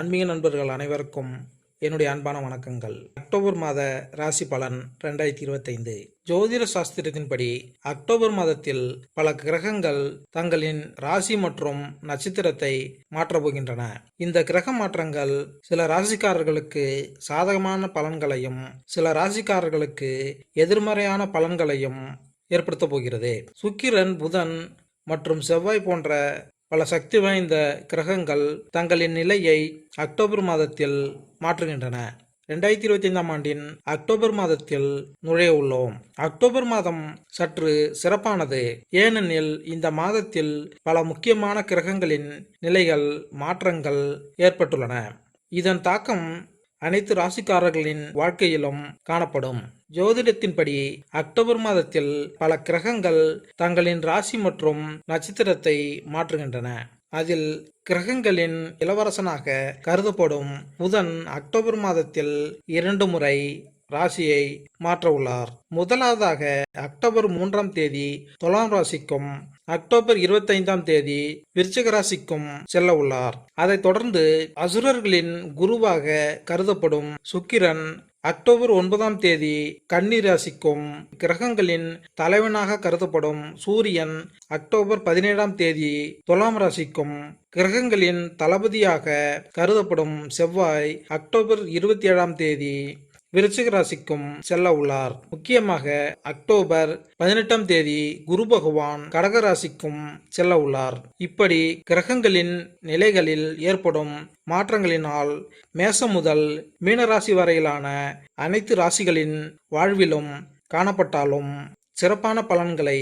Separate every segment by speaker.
Speaker 1: ஆன்மீக நண்பர்கள் அனைவருக்கும் என்னுடைய அன்பான வணக்கங்கள். அக்டோபர் மாத ராசி பலன் ரெண்டாயிரத்தி இருபத்தைந்து. ஜோதிட சாஸ்திரத்தின்படி அக்டோபர் மாதத்தில் பல கிரகங்கள் தங்களின் ராசி மற்றும் நட்சத்திரத்தை மாற்றப் போகின்றன. இந்த கிரக மாற்றங்கள் சில ராசிக்காரர்களுக்கு சாதகமான பலன்களையும் சில ராசிக்காரர்களுக்கு எதிர்மறையான பலன்களையும் ஏற்படுத்தப் போகிறது. சுக்கிரன் புதன் மற்றும் செவ்வாய் போன்ற பல சக்தி வாய்ந்த கிரகங்கள் தங்களின் நிலையை அக்டோபர் மாதத்தில் மாற்றுகின்றன. ரெண்டாயிரத்தி இருபத்தி ஐந்தாம் ஆண்டின் அக்டோபர் மாதத்தில் நுழைய உள்ளோம். அக்டோபர் மாதம் சற்று சிறப்பானது. ஏனெனில் இந்த மாதத்தில் பல முக்கியமான கிரகங்களின் நிலைகள் மாற்றங்கள் ஏற்பட்டுள்ளன. இதன் தாக்கம் அனைத்து ராசிக்காரர்களின் வாழ்க்கையிலும் காணப்படும். ஜோதிடத்தின்படி அக்டோபர் மாதத்தில் பல கிரகங்கள் தங்களின் ராசி மற்றும் நட்சத்திரத்தை மாற்றுகின்றன. அதில் கிரகங்களின் இளவரசனாக கருதப்படும் புதன் அக்டோபர் மாதத்தில் இரண்டு முறை ராசியை மாற்ற உள்ளார் முதலாவதாக அக்டோபர் மூன்றாம் தேதி துலாம் ராசிக்கும் அக்டோபர் இருபத்தைந்தாம் தேதி விருச்சிக ராசிக்கும் செல்ல உள்ளார் அதைத் தொடர்ந்து அசுரர்களின் குருவாக கருதப்படும் சுக்கிரன் அக்டோபர் ஒன்பதாம் தேதி கன்னி ராசிக்கும் கிரகங்களின் தலைவனாக கருதப்படும் சூரியன் அக்டோபர் பதினேழாம் தேதி துலாம் ராசிக்கும் கிரகங்களின் தளபதியாக கருதப்படும் செவ்வாய் அக்டோபர் இருபத்தி ஏழாம் தேதி விருச்சிக ராசிக்கும் செல்ல உள்ளார். முக்கியமாக அக்டோபர் பதினெட்டாம் தேதி குரு பகவான் கடக ராசிக்கும் செல்ல உள்ளார். இப்படி கிரகங்களின் நிலைகளில் ஏற்படும் மாற்றங்களினால் மேசம் முதல் மீனராசி வரையிலான அனைத்து ராசிகளின் வாழ்விலும் காணப்பட்டாலும் சிறப்பான பலன்களை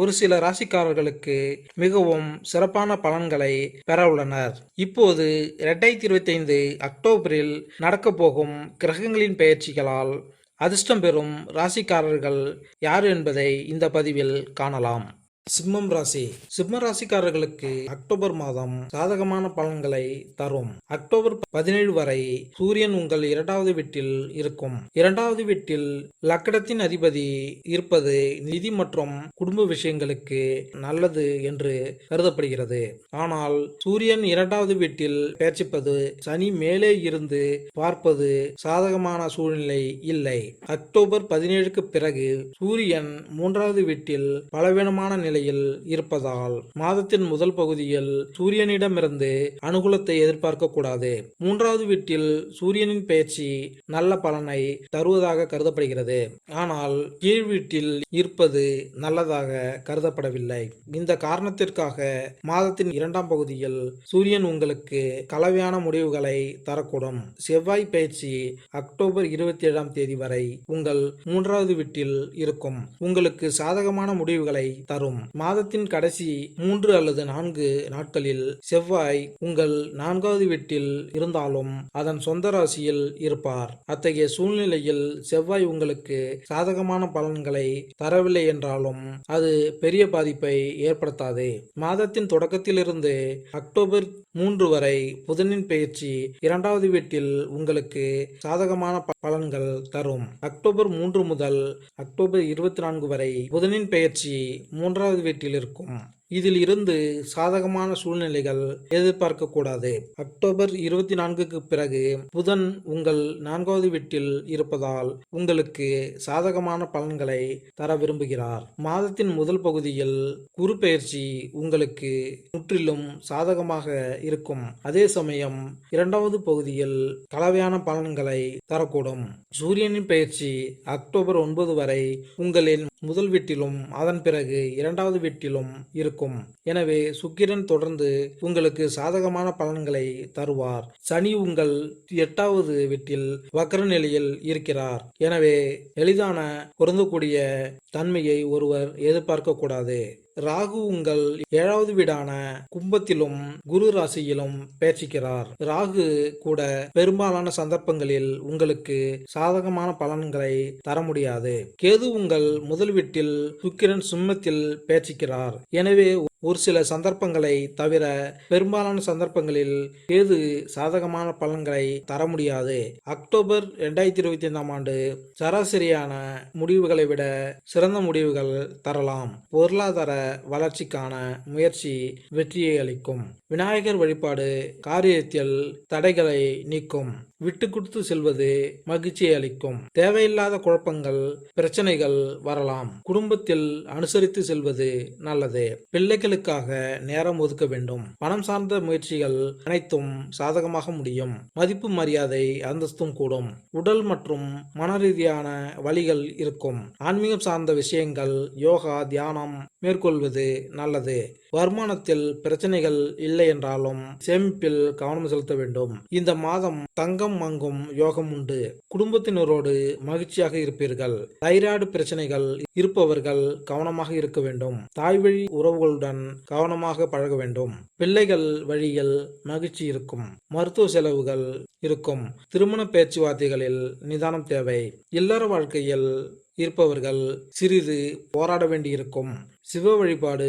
Speaker 1: ஒரு சில ராசிக்காரர்களுக்கு மிகவும் சிறப்பான பலன்களை பெற உள்ளனர். இப்போது இரண்டாயிரத்தி இருபத்தைந்து அக்டோபரில் நடக்க போகும் கிரகங்களின் பெயர்ச்சிகளால் அதிர்ஷ்டம் பெறும் ராசிக்காரர்கள் யார் என்பதை இந்த பதிவில் காணலாம். சிம்மம் ராசி. சிம்ம ராசிக்காரர்களுக்கு அக்டோபர் மாதம் சாதகமான பலன்களை தரும். அக்டோபர் பதினேழு வரை சூரியன் உங்கள் இரண்டாவது வீட்டில் இருக்கும். இரண்டாவது வீட்டில் லக்கடத்தின் அதிபதி இருப்பது நிதி மற்றும் குடும்ப விஷயங்களுக்கு நல்லது என்று கருதப்படுகிறது. ஆனால் சூரியன் இரண்டாவது வீட்டில் பேர்ச்சிப்பது சனி மேலே இருந்து பார்ப்பது சாதகமான சூழ்நிலை இல்லை. அக்டோபர் பதினேழுக்கு பிறகு சூரியன் மூன்றாவது வீட்டில் பலவீனமான நிலையில் இருப்பதால் மாதத்தின் முதல் பகுதியில் சூரியனிடமிருந்து அனுகூலத்தை எதிர்பார்க்க கூடாது. மூன்றாவது வீட்டில் சூரியனின் பயிற்சி நல்ல பலனை தருவதாக கருதப்படுகிறது. ஆனால் கீழ் வீட்டில் இருப்பது நல்லதாக கருதப்படவில்லை. இந்த காரணத்திற்காக மாதத்தின் இரண்டாம் பகுதியில் சூரியன் உங்களுக்கு கலவையான முடிவுகளை தரக்கூடும். செவ்வாய் பயிற்சி அக்டோபர் இருபத்தி ஏழாம் தேதி வரை உங்கள் மூன்றாவது வீட்டில் இருக்கும். உங்களுக்கு சாதகமான முடிவுகளை தரும். மாதத்தின் கடைசி மூன்று அல்லது நான்கு நாட்களில் செவ்வாய் உங்கள் நான்காவது வீட்டில் இருந்தாலும் அதன் சொந்த ராசியில் இருப்பார். அத்தகைய சூழ்நிலையில் செவ்வாய் உங்களுக்கு சாதகமான பலன்களை தரவில்லை என்றாலும் அது பெரிய பாதிப்பை ஏற்படுத்தாது. மாதத்தின் தொடக்கத்திலிருந்து அக்டோபர் மூன்று வரை புதனின் பயிற்சி இரண்டாவது வீட்டில் உங்களுக்கு சாதகமான பலன்கள் தரும். அக்டோபர் மூன்று முதல் அக்டோபர் இருபத்தி நான்கு வரை புதனின் பெயர்ச்சி மூன்றாவது வீட்டில் இருக்கும். இதில் இருந்து சாதகமான சூழ்நிலைகள் எதிர்பார்க்க கூடாது அக்டோபர் இருபத்தி நான்குக்கு பிறகு புதன் உங்கள் நான்காவது வீட்டில் இருப்பதால் உங்களுக்கு சாதகமான பலன்களை தர விரும்புகிறார். மாதத்தின் முதல் பகுதியில் குரு பயிற்சி உங்களுக்கு முற்றிலும் சாதகமாக இருக்கும். அதே சமயம் இரண்டாவது பகுதியில் கலவையான பலன்களை தரக்கூடும். சூரியனின் பயிற்சி அக்டோபர் ஒன்பது வரை உங்களின் முதல் வீட்டிலும் அதன் பிறகு இரண்டாவது வீட்டிலும் இருக்கும். எனவே சுக்கிரன் தொடர்ந்து உங்களுக்கு சாதகமான பலன்களை தருவார். சனி உங்கள் எட்டாவது வீட்டில் வக்ர நிலையில் இருக்கிறார். எனவே எளிதான பொருந்தக்கூடிய தன்மையை ஒருவர் எதிர்பார்க்க கூடாது ராகு உங்கள் ஏழாவது வீடான கும்பத்திலும் குரு ராசியிலும் பேச்சிக்கிறார். ராகு கூட பெரும்பாலான சந்தர்ப்பங்களில் உங்களுக்கு சாதகமான பலன்களை தர முடியாது. கேது உங்கள் முதல் வீட்டில் சுக்கிரன் சிம்மத்தில் பேச்சிக்கிறார். எனவே ஒரு சில சந்தர்ப்பங்களை தவிர பெரும்பாலான சந்தர்ப்பங்களில் கேது சாதகமான பலன்களை தர முடியாது. அக்டோபர் இரண்டாயிரத்தி இருபத்தி ஐந்தாம் ஆண்டு சராசரியான முடிவுகளை விட சிறந்த முடிவுகள் தரலாம். பொருளாதார வளர்ச்சிக்கான முயற்சி வெற்றியை அளிக்கும். விநாயகர் வழிபாடு காரியத்தில் தடைகளை நீக்கும். விட்டு கொடுத்து செல்வது மகிழ்ச்சியை அளிக்கும். தேவையில்லாத குழப்பங்கள் பிரச்சனைகள் வரலாம். குடும்பத்தில் அனுசரித்து செல்வது நல்லது. பிள்ளைகளுக்காக நேரம் ஒதுக்க வேண்டும். பணம் சார்ந்த முயற்சிகள் அனைத்தும் சாதகமாக முடியும். மதிப்பு மரியாதை அந்தஸ்தும் கூடும். உடல் மற்றும் மன ரீதியான வழிகள் இருக்கும். ஆன்மீகம் சார்ந்த விஷயங்கள் யோகா தியானம் மேற்கொள்வது நல்லது. வருமானத்தில் பிரச்சனைகள் இல்லை என்றாலும் சேமிப்பில் கவனம் செலுத்த வேண்டும். இந்த மாதம் தங்கம் வாங்கும் யோகம் உண்டு. குடும்பத்தினரோடு மகிழ்ச்சியாக இருப்பீர்கள். தைராய்டு பிரச்சனைகள் இருப்பவர்கள் கவனமாக இருக்க வேண்டும். தாய்வழி உறவுகளுடன் கவனமாக பழக வேண்டும். பிள்ளைகள் வழியில் மகிழ்ச்சி இருக்கும். மருத்துவ செலவுகள் இருக்கும். திருமண பேச்சுவார்த்தைகளில் நிதானம் தேவை. இல்லற வாழ்க்கையில் இருப்பவர்கள் சிறிது போராட வேண்டியிருக்கும். சிவ வழிபாடு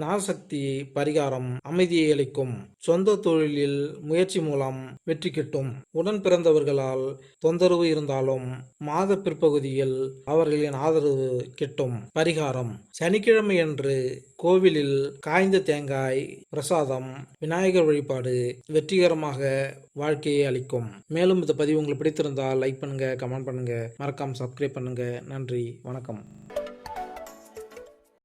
Speaker 1: நாசக்தி பரிகாரம் அமைதியை அளிக்கும் சொந்த தொழிலில் முயற்சி மூலம் வெற்றி கிட்டும். உடன் பிறந்தவர்களால் தொந்தரவு இருந்தாலும் மாத பிற்பகுதியில் அவர்களின் ஆதரவு கிட்டும். பரிகாரம் சனிக்கிழமையன்று கோவிலில் காய்ந்த தேங்காய் பிரசாதம் விநாயகர் வழிபாடு வெற்றிகரமாக வாழ்க்கையை அளிக்கும். மேலும் இந்த பதிவு உங்களுக்கு பிடித்திருந்தால் லைக் பண்ணுங்க கமெண்ட் பண்ணுங்க மறக்காம சப்ஸ்கிரைப் பண்ணுங்க. நன்றி வணக்கம்.